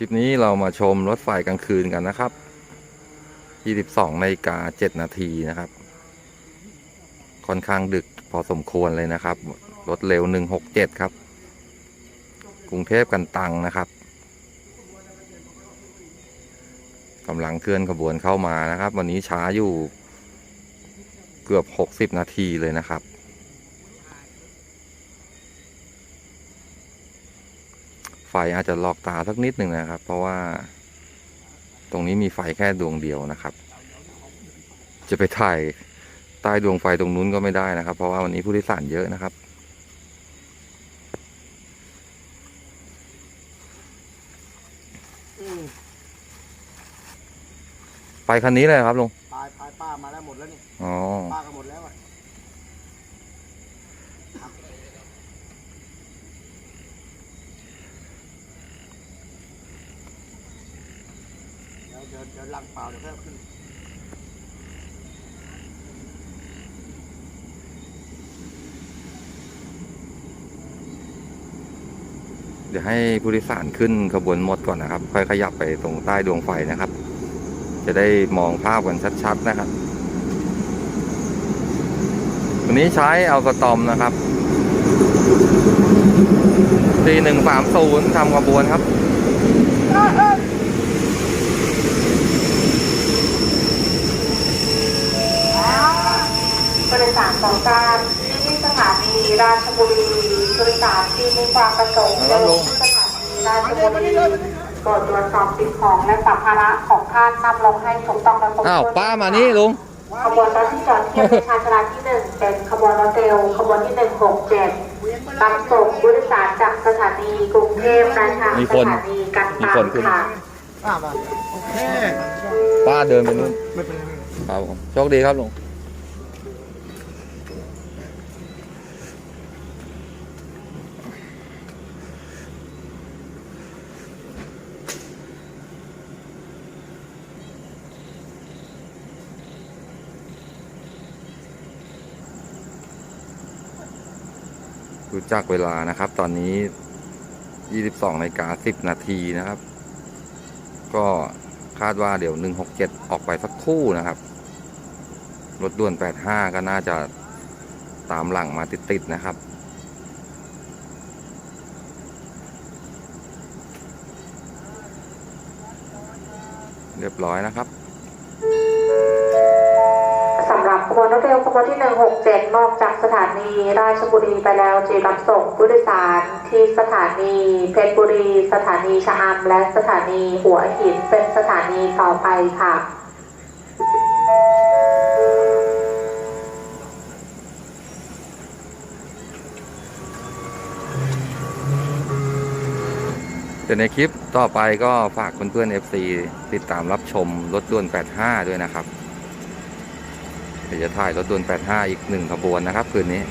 คลิปนี้เรามาชมรถไฟกลางคืนกันนะครับ 22นาฬิกา7นาทีนะครับ ค่อนข้างดึกพอสมควรเลยนะครับ รถเร็ว 167 ครับ กรุงเทพกันตังนะครับกำลังเคลื่อนขบวนเข้ามานะครับ วันนี้ช้าอยู่เกือบ 60 นาทีเลยนะครับ ไฟ อาจจะหลอกตาสักนิดหนึ่งนะครับ เพราะว่าตรงนี้มีไฟแค่ดวงเดียวนะครับ จะไปถ่ายใต้ดวงไฟตรงนู้นก็ไม่ได้นะครับ เพราะว่าวันนี้ผู้โดยสารเยอะนะครับอืมไฟคันนี้เลยครับลุงพายพายป้ามาแล้วหมดแล้วนี่อ๋อป้าก็หมดแล้วอะ เดี๋ยวเดินเดินลังเปล่าเดี๋ยวเพิ่มขึ้นเดี๋ยวให้ผู้โดยสารขึ้นขบวนหมดก่อนนะครับ ค่อยขยับไปตรงใต้ดวงไฟนะครับ จะได้มองภาพกันชัดๆนะครับ วันนี้ใช้เอาสตอมนะครับ4130ทำขบวนครับ ราชบุรีบริษัทที่มีความประสงค์ครับลุงที่สถานีราชบุรีโปรดตรวจสอบสิ่งของและสัมภาระของท่านนำลงให้ถูกต้องและครบถ้วนอ้าวป้ามานี่ลุงขบวนรถที่จอดเทียบในชานชาลาที่หนึ่งเป็นขบวนรถเร็วขบวนที่หนึ่งหกเจ็ดนำส่งผู้โดยสารจากสถานีกรุงเทพไปทางสถานีกันตังค่ะป้าเคป้าเดินไปนู่นครับผมโชคดีครับลุง รู้จักเวลานะครับ ตอนนี้ 22นาฬิกา10 นาทีนะครับ ก็คาดว่าเดี๋ยว 167 ออกไปสักคู่นะครับ รถด่วน 85 ก็น่าจะตามหลังมาติดๆนะครับเรียบร้อยนะครับ ขบวนรถเร็วขบวนที่ 167 นอกจากสถานี ราชบุรีไปแล้วจะรับส่งผู้โดยสารที่สถานีเพชรบุรี สถานีชะอำและสถานีหัวหินเป็นสถานีต่อไปค่ะแต่ในคลิปต่อไปก็ฝากเพื่อนๆ FC ติดตามรับชมรถด่วน 85 ด้วยนะครับ เดี๋ยวจะถ่ายรถด่วน85 อีกหนึ่งขบวนนะครับ คืนนี้